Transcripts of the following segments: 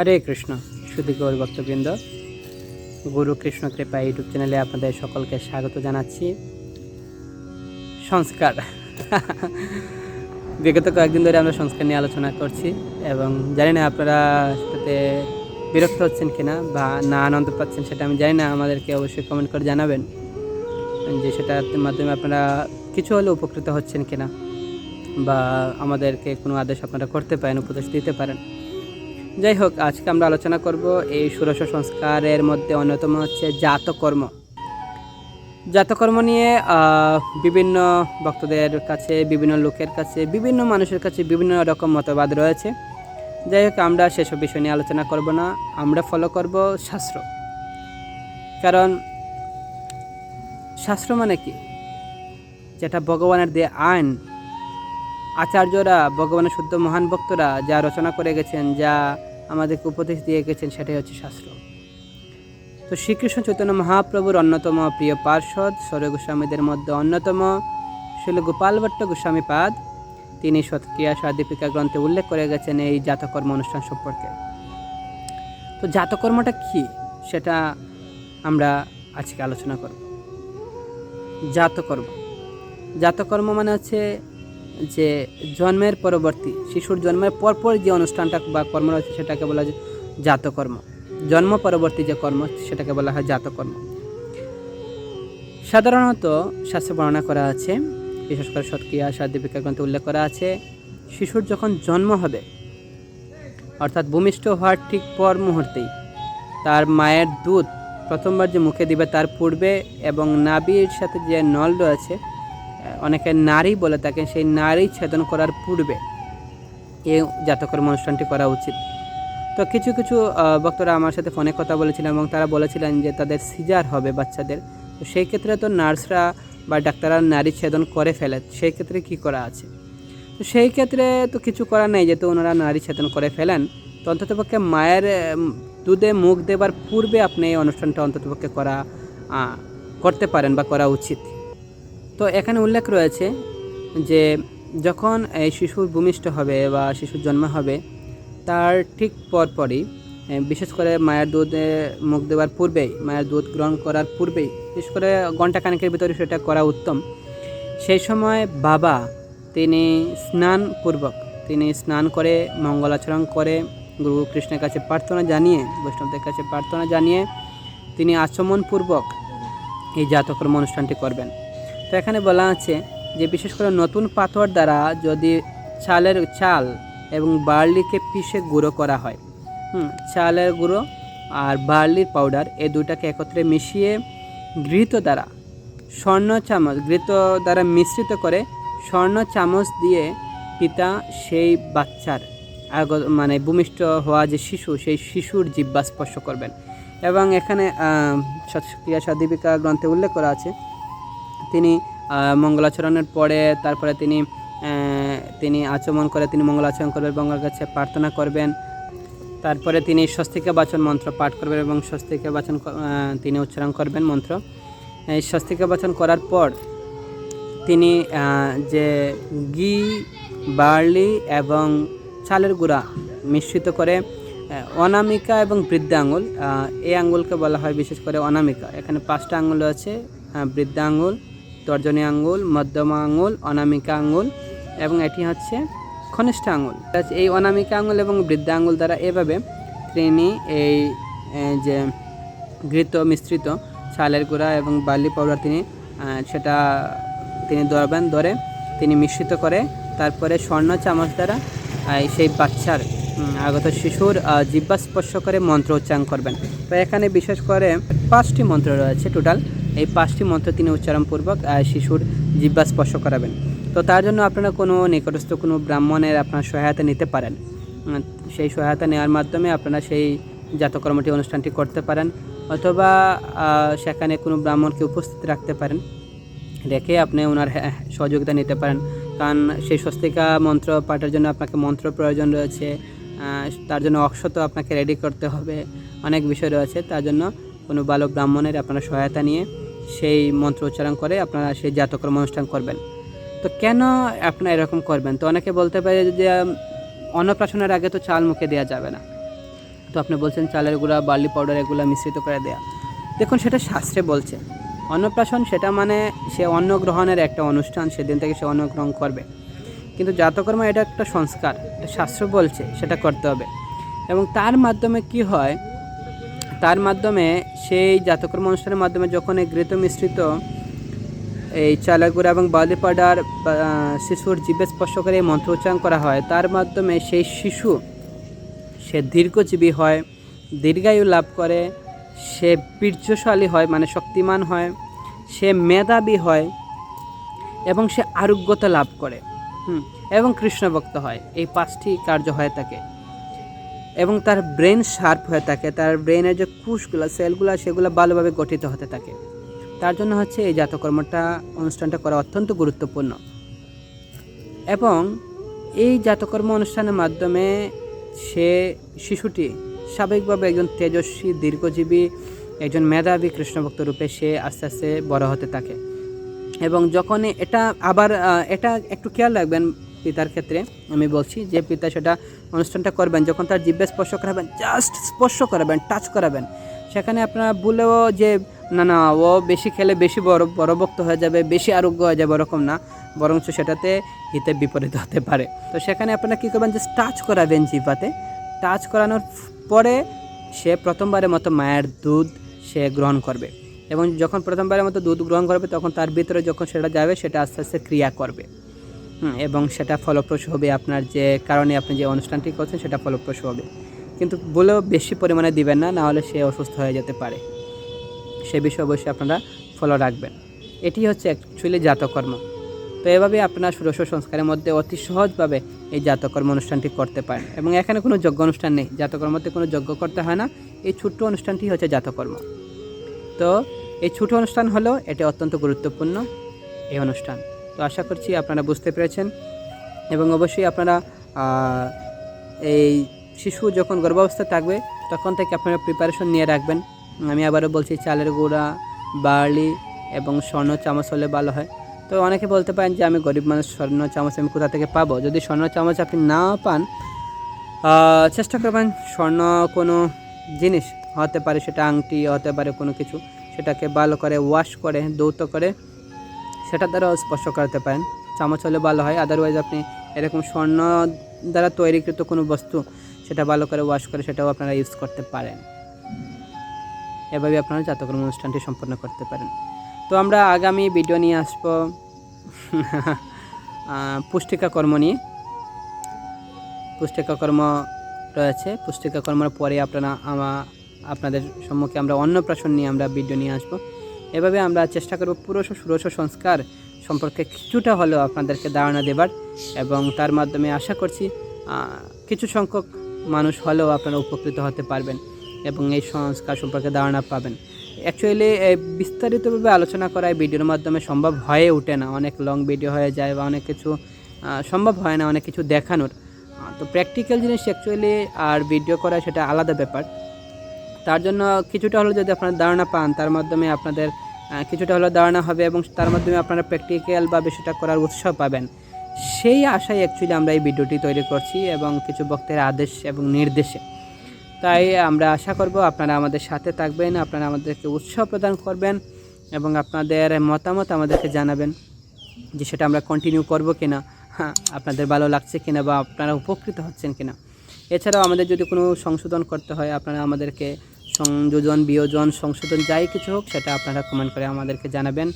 হরে কৃষ্ণ শুধু গৌর ভক্তবৃন্দ, গুরু কৃষ্ণ কৃপা ইউটিউব চ্যানেলে আপনাদের সকলকে স্বাগত জানাচ্ছি। সংস্কার। বিগত কয়েকদিন ধরে আমরা সংস্কার নিয়ে আলোচনা করছি এবং জানি না আপনারা সেটাতে বিরক্ত হচ্ছেন কিনা বা না আনন্দ পাচ্ছেন সেটা আমি জানি না, আমাদেরকে অবশ্যই কমেন্ট করে জানাবেন যে সেটার মাধ্যমে আপনারা কিছু হলে উপকৃত হচ্ছেন কিনা বা আমাদেরকে কোনো আদেশ আপনারা করতে পারেন, উপদেশ দিতে পারেন। যাই হোক আজকে আমরা আলোচনা করব এই ষোড়শ সংস্কারের মধ্যে অন্যতম হচ্ছে জাতকর্ম। জাতকর্ম নিয়ে বিভিন্ন ভক্তদের কাছে, বিভিন্ন লোকের কাছে, বিভিন্ন মানুষের কাছে বিভিন্ন রকম মতবাদ রয়েছে। যাই হোক আমরা সেসব বিষয় নিয়ে আলোচনা করব না, আমরা ফলো করব শাস্ত্র। কারণ শাস্ত্র মানে কি? যেটা ভগবানের দিয়ে আইন আচার্যরা, ভগবানের শুদ্ধ মহান ভক্তরা যা রচনা করে গেছেন, যা আমাদেরকে উপদেশ দিয়ে গেছেন, সেটাই হচ্ছে শাস্ত্র। তো শ্রীকৃষ্ণ চৈতন্য মহাপ্রভুর অন্যতম প্রিয় পার্ষদ সৌর গোস্বামীদের মধ্যে অন্যতম শিল গোপাল ভট্ট গোস্বামী পাদ। তিনি সৎক্রিয়া সাদীপিকা গ্রন্থে উল্লেখ করে গেছেন এই জাতকর্ম অনুষ্ঠান সম্পর্কে। তো জাতকর্মটা কি? সেটা আমরা আজকে আলোচনা করব। জাতকর্ম। জাতকর্ম মানে হচ্ছে যে জন্মের পরবর্তী শিশুর জন্মের পরপর যে অনুষ্ঠানটা বা কর্ম রয়েছে সেটাকে বলা হয় জাতকর্ম। জন্ম পরবর্তী যে কর্ম, সেটাকে বলা হয় জাতকর্ম। সাধারণত শাস্ত্রে বর্ণনা করা আছে, বিশেষ করে সৎক্রিয়া সাদীপিকা গ্রন্থে উল্লেখ করা আছে, শিশুর যখন জন্ম হবে, অর্থাৎ ভূমিষ্ঠ হওয়ার ঠিক পর মুহূর্তেই তার মায়ের দুধ প্রথমবার যে মুখে দিবে তার পূর্বে এবং নাভির সাথে যে নল রয়েছে অনেকে নারী বলে থাকেন সেই নারী ছেদন করার পূর্বে এই জাতকর্ম অনুষ্ঠানটি করা উচিত। তো কিছু কিছু বক্তরা আমার সাথে ফোনে কথা বলেছিলেন এবং তারা বলেছিলেন যে তাদের সিজার হবে বাচ্চাদের। তো সেই ক্ষেত্রে তো নার্সরা বা ডাক্তাররা নারী ছেদন করে ফেলে, সেই ক্ষেত্রে কি করা আছে? তো সেই ক্ষেত্রে তো কিছু করার নেই, যেহেতু ওনারা নারী ছেদন করে ফেলেন, তো অন্ততপক্ষে মায়ের দুধে মুখ দেবার পূর্বে আপনি এই অনুষ্ঠানটা অন্ততপক্ষে করা করতে পারেন বা করা উচিত। তো এখানে উল্লেখ রয়েছে যে যখন এই শিশুর ভূমিষ্ঠ হবে বা শিশুর জন্ম হবে, তার ঠিক পরপরই বিশেষ করে মায়ের দুধে মুখ দেওয়ার পূর্বেই, মায়ের দুধ গ্রহণ করার পূর্বেই, বিশেষ করে ঘণ্টা খানেকের ভিতরে সেটা করা উত্তম। সেই সময় বাবা তিনি স্নানপূর্বক তিনি স্নান করে মঙ্গলাচরণ করে, গুরু কৃষ্ণের কাছে প্রার্থনা জানিয়ে, বৈষ্ণবদের কাছে প্রার্থনা জানিয়ে তিনি আচমনপূর্বক এই জাতকর্ম অনুষ্ঠানটি করবেন। তো এখানে বলা আছে যে বিশেষ করে নতুন পাথর দ্বারা যদি চালের চাল এবং বার্লিকে পিষে গুঁড়ো করা হয়, হুম চালের গুঁড়ো আর বার্লির পাউডার এই দুটাকে একত্রে মিশিয়ে ঘৃত দ্বারা, স্বর্ণ চামচ, ঘৃত দ্বারা মিশ্রিত করে স্বর্ণ চামচ দিয়ে পিতা সেই বাচ্চার আগ মানে ভূমিষ্ঠ হওয়া যে শিশু, সেই শিশুর জিব্বা স্পর্শ করবেন। এবং এখানে সৎক্রিয়া সাদীপিকা গ্রন্থে উল্লেখ করা আছে তিনি মঙ্গলাচরণের পরে তারপরে তিনি তিনি আচমন করে তিনি মঙ্গলাচরণ করবেন গঙ্গার কাছে প্রার্থনা করবেন। তারপরে তিনি স্বস্তিকা বাচন মন্ত্র পাঠ করবেন এবং স্বস্তিকা বাচন তিনি উচ্চারণ করবেন মন্ত্র। এই স্বস্তিকা বাচন করার পর তিনি যে ঘি, বার্লি এবং চালের গুঁড়া মিশ্রিত করে অনামিকা এবং বৃদ্ধা আঙুল এই আঙ্গুলকে বলা হয় বিশেষ করে অনামিকা। এখানে পাঁচটা আঙ্গুল আছে বৃদ্ধা আঙ্গুল তর্জনী আঙ্গুল মধ্যমা আঙ্গুল অনামিকা আঙ্গুল এবং এটি হচ্ছে ঘনিষ্ঠ আচ্ছা, এই অনামিকা আঙ্গুল এবং বৃদ্ধা আঙ্গুল দ্বারা এভাবে তিনি এই যে ঘৃত মিশ্রিত চালের গুঁড়া এবং বার্লি পাউডার তিনি সেটা তিনি ধরবেন ধরে তিনি মিশ্রিত করে তারপরে স্বর্ণ চামচ দ্বারা সেই বাচ্চার আগত শিশুর জিহ্বা স্পর্শ করে মন্ত্র উচ্চারণ করবেন। তো এখানে বিশেষ করে পাঁচটি মন্ত্র রয়েছে টোটাল এই পাঁচটি মন্ত্র তিনি উচ্চারণপূর্বক শিশুর জিহ্বা স্পর্শ করাবেন। তো তার জন্য আপনারা কোনো নিকটস্থ কোনো ব্রাহ্মণের আপনার সহায়তা নিতে পারেন। সেই সহায়তা নেওয়ার মাধ্যমে আপনারা সেই জাতকর্মটি অনুষ্ঠানটি করতে পারেন অথবা সেখানে কোনো ব্রাহ্মণকে উপস্থিত রাখতে পারেন। রেখে আপনি ওনার হ্যাঁ, সহযোগিতা নিতে পারেন। কারণ সেই স্বস্তিকা মন্ত্র পাঠের জন্য আপনাকে মন্ত্র প্রয়োজন রয়েছে। তার জন্য অক্ষত আপনাকে রেডি করতে হবে। অনেক বিষয় রয়েছে। তার জন্য কোনো ভালো ব্রাহ্মণের আপনারা সহায়তা নিয়ে সেই মন্ত্র উচ্চারণ করে আপনারা সেই জাতকর্ম অনুষ্ঠান করবেন। তো কেন আপনারা এরকম করবেন? তো অনেকে বলতে পারে যে অন্নপ্রাশনের আগে তো চাল মুখে দেওয়া যাবে না। তো আপনি বলছেন চালের গুঁড়া, বার্লি পাউডার এগুলো মিশ্রিত করে দেয়া। দেখুন, সেটা শাস্ত্রে বলছে। অন্নপ্রাশন সেটা মানে সে অন্ন গ্রহণের একটা অনুষ্ঠান, সেদিন থেকে সে অন্ন গ্রহণ করবে। কিন্তু জাতকর্ম এটা একটা সংস্কার। শাস্ত্র বলছে, সেটা করতে হবে। এবং তার মাধ্যমে কি হয় তার মাধ্যমে সেই জাতকর্ম অনুষ্ঠানের মাধ্যমে যখন এই ঘৃত মিশ্রিত এই চালাগুড়া এবং বালি পাউডার বা, শিশুর জীবে স্পর্শ করে এই মন্ত্র উচ্চারণ করা হয় তার মাধ্যমে সেই শিশু সে দীর্ঘজীবী হয় দীর্ঘায়ু লাভ করে সে বীর্যশালী হয় মানে শক্তিমান হয় সে মেধাবী হয় এবং সে আরোগ্যতা লাভ করে। হুম এবং কৃষ্ণভক্ত হয়। এই পাঁচটি কার্য হয়ে থাকে এবং তার ব্রেন শার্প হয়ে থাকে। তার ব্রেনের যে কুশগুলো সেলগুলো, সেগুলো ভালোভাবে গঠিত হতে থাকে। তার জন্য হচ্ছে এই জাতকর্মটা, অনুষ্ঠানটা করা অত্যন্ত গুরুত্বপূর্ণ। এবং এই জাতকর্ম অনুষ্ঠানের মাধ্যমে সে শিশুটি স্বাভাবিকভাবে একজন তেজস্বী, দীর্ঘজীবী, একজন মেধাবী কৃষ্ণভক্ত রূপে সে আস্তে আস্তে বড় হতে থাকে। এবং যখন এটা আবার এটা একটু খেয়াল রাখবেন পিতার ক্ষেত্রে আমি বলছি যে পিতা সেটা অনুষ্ঠানটা করবেন, যখন তার জিব্বে স্পর্শ করাবেন জাস্ট স্পর্শ করাবেন টাচ করাবেন, সেখানে আপনারা বলেও যে, না না, ও বেশি খেলে বেশি বড় বড় হয়ে যাবে, বেশি আরোগ্য হয়ে যাবে, ওরকম না, বরঞ্চ সেটাতে হিতে বিপরীত হতে পারে। তো সেখানে আপনারা কী করবেন যে টাচ করাবেন জিভাতে টাচ করানোর পরে সে প্রথমবারের মতো মায়ের দুধ সে গ্রহণ করবে এবং যখন প্রথমবারের মতো দুধ গ্রহণ করবে, তখন তার ভিতরে যখন সেটা যাবে, সেটা আস্তে আস্তে ক্রিয়া করবে। এবং সেটা ফলপ্রসূ হবে আপনার যে কারণে আপনি যে অনুষ্ঠানটি করছেন সেটা ফলপ্রসূ হবে। কিন্তু বলেও বেশি পরিমাণে দিবেন না, নাহলে সে অসুস্থ হয়ে যেতে পারে। সে বিষয়ে অবশ্যই আপনারা ফলো রাখবেন। এটি হচ্ছে অ্যাকচুয়ালি জাতকর্ম। তো এভাবে আপনার ষোড়শ সংস্কারের মধ্যে অতি সহজভাবে এই জাতকর্ম অনুষ্ঠানটি করতে পারেন। এবং এখানে কোনো যজ্ঞ অনুষ্ঠান নেই। জাতকর্মতে কোনো যজ্ঞ করতে হয় না। এই ছোট্ট অনুষ্ঠানটি হচ্ছে জাতকর্ম। তো এই ছোট অনুষ্ঠান হলো, এটি অত্যন্ত গুরুত্বপূর্ণ, এই অনুষ্ঠান। তো আশা করছি আপনারা বুঝতে পেরেছেন। এবং অবশ্যই আপনারা এই শিশু যখন গর্ভাবস্থায় থাকবে, তখন থেকে আপনারা প্রিপারেশন নিয়ে রাখবেন। আমি আবারও বলছি, চালের গুঁড়া, বার্লি এবং স্বর্ণ চামচ হলে ভালো হয়। তো অনেকে বলতে পারেন যে, আমি গরিব মানুষ, স্বর্ণ চামচ আমি কোথা থেকে পাবো? যদি স্বর্ণ চামচ আপনি না পান চেষ্টা করবেন স্বর্ণ কোনো জিনিস, হতে পারে সেটা আংটি, হতে পারে কোনো কিছু, সেটাকে ভালো করে ওয়াশ করে দৌত করে সেটা দ্বারাও স্পর্শ করতে পারেন। চামচ হলে ভালো হয় আদারওয়াইজ আপনি এরকম স্বর্ণ দ্বারা তৈরিকৃত কোনো বস্তু সেটা ভালো করে ওয়াশ করে সেটাও আপনারা ইউজ করতে পারেন। এভাবে আপনারা জাতকর্ম অনুষ্ঠানটি সম্পন্ন করতে পারেন। তো আমরা আগামী ভিডিও নিয়ে আসব পুষ্টিকা কর্ম নিয়ে। পুষ্টিকা কর্ম রয়েছে পুষ্টিকা কর্মের পরে আপনারা আমা, আপনাদের সম্মুখে আমরা অন্নপ্রাশন নিয়ে আমরা ভিডিও নিয়ে আসব। এভাবে আমরা চেষ্টা করব পুরুষ ও ষোড়শ সংস্কার সম্পর্কে কিছুটা হলেও আপনাদেরকে ধারণা দেবার এবং তার মাধ্যমে আশা করছি কিছু সংখ্যক মানুষ হলেও আপনারা উপকৃত হতে পারবেন এবং এই সংস্কার সম্পর্কে ধারণা পাবেন। অ্যাকচুয়ালি বিস্তারিতভাবে আলোচনা করা এই ভিডিওর মাধ্যমে সম্ভব হয়ে ওঠে না। অনেক লং ভিডিও হয়ে যায় বা অনেক কিছু সম্ভব হয় না অনেক কিছু দেখানোর। তো প্র্যাকটিক্যাল জিনিস অ্যাকচুয়ালি আর ভিডিও করা সেটা আলাদা ব্যাপার। তার জন্য কিছুটা হলেও যদি আপনারা ধারণা পান, তার মাধ্যমে আপনাদের কিছুটা হলেও দাঁড়ানো হবে এবং তার মাধ্যমে আপনারা প্র্যাকটিক্যাল বা বিষয়টা করার উৎসাহ পাবেন। সেই আশায় অ্যাকচুয়ালি আমরা এই ভিডিওটি তৈরি করছি এবং কিছু বক্তের আদেশ এবং নির্দেশে। তাই আমরা আশা করব আপনারা আমাদের সাথে থাকবেন, আপনারা আমাদেরকে উৎসাহ প্রদান করবেন এবং আপনাদের মতামত আমাদেরকে জানাবেন যে সেটা আমরা কন্টিনিউ করব কিনা হ্যাঁ আপনাদের ভালো লাগছে কিনা বা আপনারা উপকৃত হচ্ছেন কিনা। এছাড়াও আমাদের যদি কোনো সংশোধন করতে হয়, আপনারা আমাদেরকে সংযোজন, বিয়োজন, সংশোধন যাই কিছু হোক, সেটা আপনারা কমেন্ট করে আমাদেরকে জানাবেন।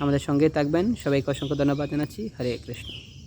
আমাদের সঙ্গেই থাকবেন। সবাইকে অসংখ্য ধন্যবাদ জানাচ্ছি। হরে কৃষ্ণ।